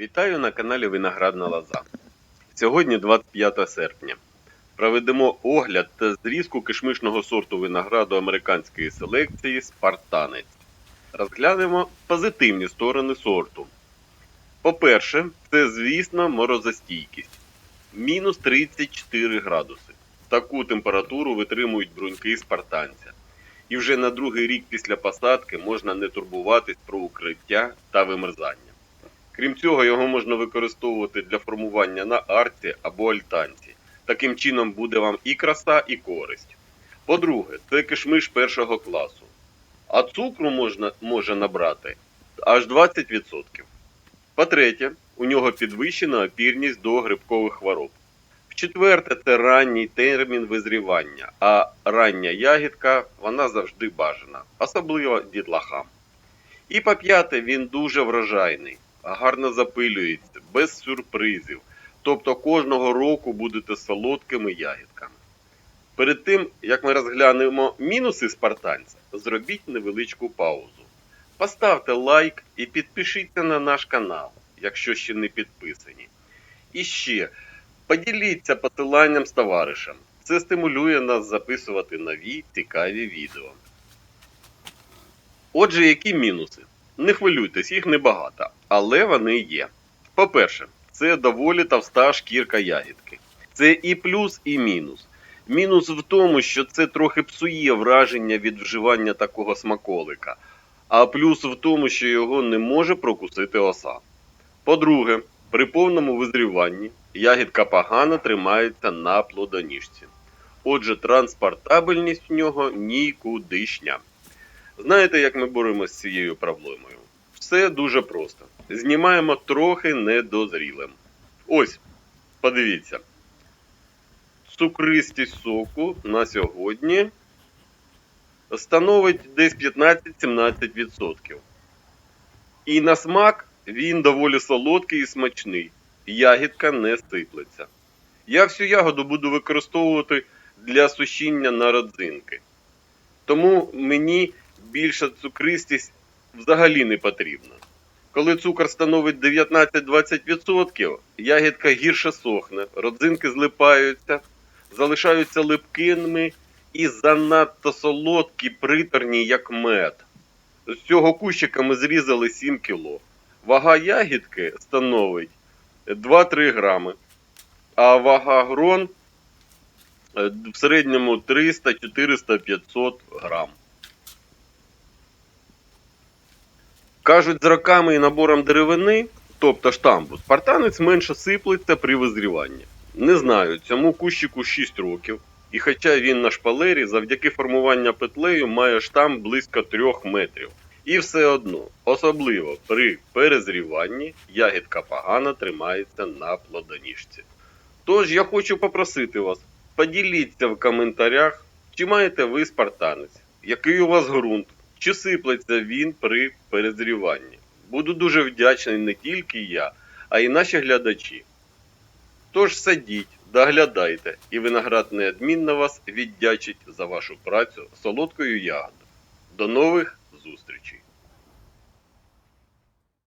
Вітаю на каналі Виноградна Лоза. Сьогодні 25 серпня. Проведемо огляд та зрізку кишмишного сорту винограду американської селекції Спартанець. Розглянемо позитивні сторони сорту. По-перше, це, звісно, морозостійкість. Мінус 34 градуси. Таку температуру витримують бруньки спартанця. І вже на другий рік після посадки можна не турбуватись про укриття та вимерзання. Крім цього, його можна використовувати для формування на арці або альтанці. Таким чином буде вам і краса, і користь. По-друге, це кишмиш першого класу. А цукру можна, може набрати аж 20%. По-третє, у нього підвищена опірність до грибкових хвороб. В-четверте, це ранній термін визрівання, а рання ягідка вона завжди бажана, особливо дітлахам. І по-п'яте, він дуже врожайний, гарно запилюється, без сюрпризів. Тобто кожного року будете солодкими ягідками. Перед тим, як ми розглянемо мінуси спартанця, зробіть невеличку паузу. Поставте лайк і підпишіться на наш канал, якщо ще не підписані. І ще поділіться посиланням з товаришем. Це стимулює нас записувати нові цікаві відео. Отже, які мінуси? Не хвилюйтесь, їх небагато, але вони є. По-перше, це доволі товста шкірка ягідки. Це і плюс, і мінус. Мінус в тому, що це трохи псує враження від вживання такого смаколика, а плюс в тому, що його не може прокусити оса. По-друге, при повному визріванні ягідка погано тримається на плодоніжці. Отже, транспортабельність в нього нікудишня. Знаєте, як ми боремося з цією проблемою? Все дуже просто. Знімаємо трохи недозрілим. Ось, подивіться. Цукристість соку на сьогодні становить десь 15-17%. І на смак він доволі солодкий і смачний. Ягідка не сиплеться. Я всю ягоду буду використовувати для сушіння на родзинки. Тому мені більша цукристість взагалі не потрібна. Коли цукор становить 19-20%, ягідка гірше сохне, родзинки злипаються, залишаються липкими і занадто солодкі, приторні, як мед. З цього кущика ми зрізали 7 кг. Вага ягідки становить 2-3 грами, а вага грон е, в середньому 300, 400, 500 грам. Кажуть, з роками і набором деревини, тобто штамбу, спартанець менше сиплеться при визріванні. Не знаю, цьому кущику 6 років, і хоча він на шпалері, завдяки формуванню петлею має штамп близько 3 метрів. І все одно, особливо при перезріванні, ягідка погано тримається на плодоніжці. Тож я хочу попросити вас, поділіться в коментарях, чи маєте ви спартанець, який у вас ґрунт, чи сиплеться він при перезріванні. Буду дуже вдячний не тільки я, а й наші глядачі. Тож садіть, доглядайте, і виноград неодмінно вас віддячить за вашу працю солодкою ягодою. До нових зустрічей!